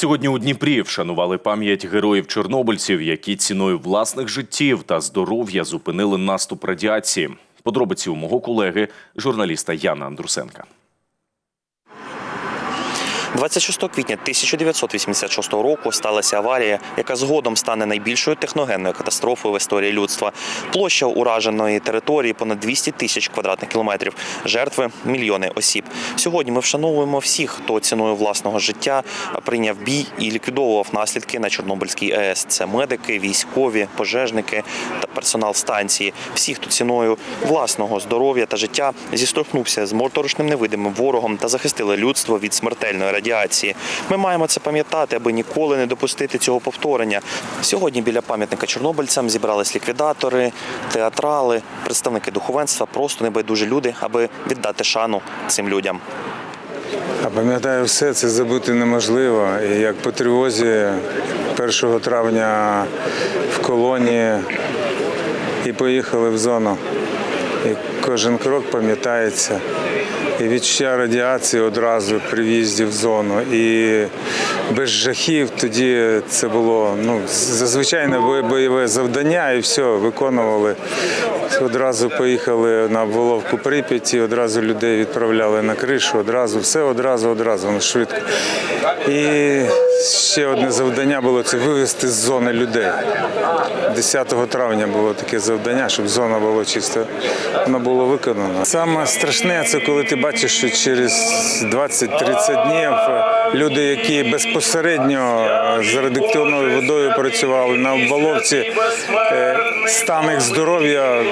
Сьогодні у Дніпрі вшанували пам'ять героїв-чорнобильців, які ціною власних життів та здоров'я зупинили наступ радіації. Подробиці у мого колеги, журналіста Яна Андрусенка. 26 квітня 1986 року сталася аварія, яка згодом стане найбільшою техногенною катастрофою в історії людства. Площа ураженої території понад 200 тисяч квадратних кілометрів. Жертви мільйони осіб. Сьогодні ми вшановуємо всіх, хто ціною власного життя прийняв бій і ліквідовував наслідки на Чорнобильській АЕС. Це медики, військові, пожежники та персонал станції. Всі, хто ціною власного здоров'я та життя зіштовхнувся з моторошним невидимим ворогом та захистили людство від смертельної радіації. Ми маємо це пам'ятати, аби ніколи не допустити цього повторення. Сьогодні біля пам'ятника чорнобильцям зібрались ліквідатори, театрали, представники духовенства, просто небайдужі люди, аби віддати шану цим людям. А пам'ятаю все, це забути неможливо. І як по тривозі 1 травня в колонії і поїхали в зону. І кожен крок пам'ятається. І відчуття радіації одразу при в'їзді в зону. І без жахів тоді це було ну, зазвичайне бойове завдання, і все, виконували. Одразу поїхали на Воловку Прип'яті, одразу людей відправляли на кришу, одразу, все одразу, одразу, ну, швидко. І ще одне завдання було це вивезти з зони людей. 10 травня було таке завдання, щоб зона була чиста. Воно було виконано. Саме страшне це коли ти бачиш, що через 20-30 днів люди, які безпосередньо з радіоактивною водою працювали на обваловці, е, стан їх здоров'я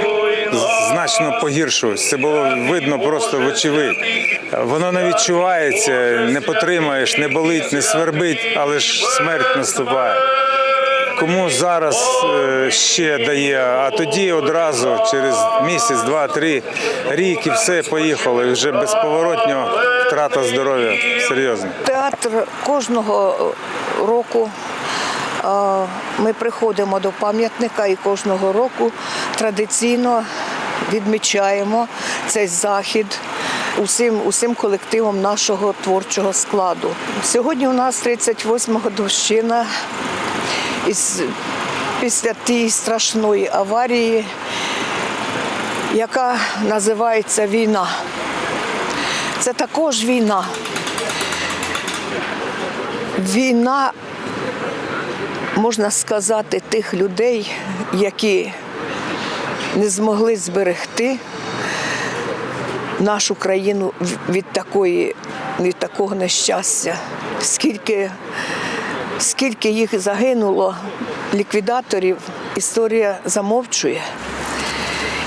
значно погіршувався. Це було видно просто вочевидь. Воно не відчувається, не потримаєш, не болить, не свербить, але ж смерть наступає. Кому зараз е, ще дає, а тоді одразу через місяць, два, три, рік і все поїхало. І вже безповоротньо втрата здоров'я. Серйозно. Театр кожного року е, ми приходимо до пам'ятника і кожного року традиційно відмічаємо цей захід усім, усім колективом нашого творчого складу. Сьогодні у нас 38 годовщина із, після тієї страшної аварії, яка називається війна. Це також війна. Війна, можна сказати, тих людей, які не змогли зберегти нашу країну від такої, від такого нещастя. Скільки, скільки їх загинуло, ліквідаторів, історія замовчує.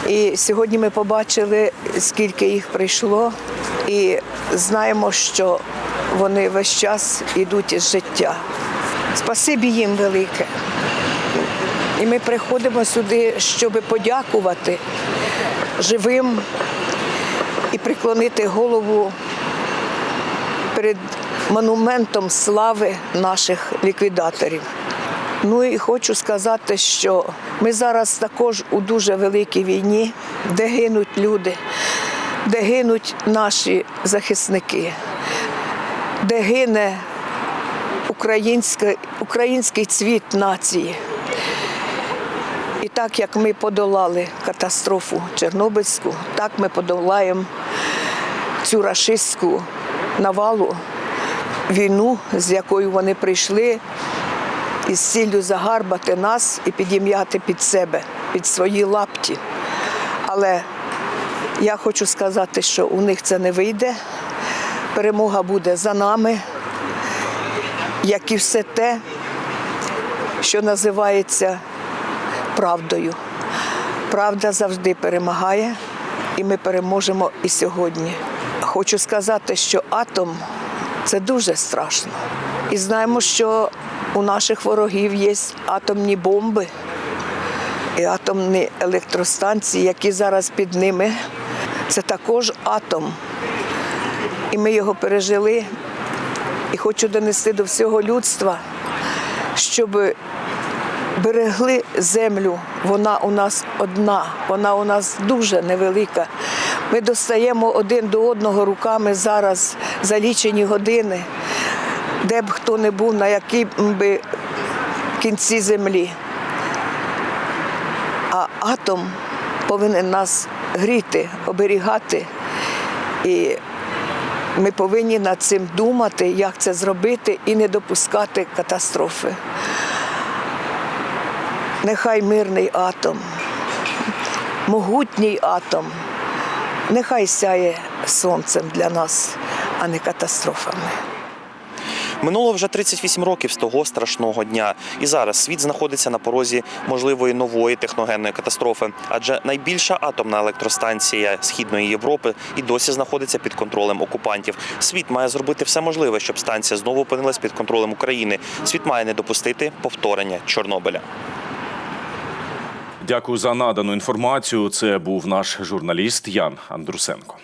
І сьогодні ми побачили, скільки їх прийшло, і знаємо, що вони весь час йдуть із життя. Спасибі їм велике. І ми приходимо сюди, щоб подякувати живим і приклонити голову перед монументом слави наших ліквідаторів. Ну і хочу сказати, що ми зараз також у дуже великій війні, де гинуть люди, де гинуть наші захисники, де гине український, український цвіт нації. І так як ми подолали катастрофу Чорнобильську, так ми подолаємо цю рашистську навалу, війну, з якою вони прийшли із ціллю загарбати нас і підім'яти під себе, під свої лапті. Але я хочу сказати, що у них це не вийде. Перемога буде за нами, як і все те, що називається правдою. Правда завжди перемагає, і ми переможемо і сьогодні. Хочу сказати, що атом це дуже страшно. І знаємо, що у наших ворогів є атомні бомби і атомні електростанції, які зараз під ними. Це також атом. І ми його пережили. І хочу донести до всього людства, щоб берегли землю. Вона у нас одна, вона у нас дуже невелика. Ми достаємо один до одного руками зараз за лічені години. де б хто не був, на якій би кінці землі. А атом повинен нас гріти, оберігати. І ми повинні над цим думати, як це зробити і не допускати катастрофи. Нехай мирний атом, могутній атом, нехай сяє сонцем для нас, а не катастрофами. Минуло вже 38 років з того страшного дня, і зараз світ знаходиться на порозі можливої нової техногенної катастрофи, адже найбільша атомна електростанція східної Європи і досі знаходиться під контролем окупантів. Світ має зробити все можливе, щоб станція знову опинилась під контролем України. Світ має не допустити повторення Чорнобиля. Дякую за надану інформацію. Це був наш журналіст Ян Андрусенко.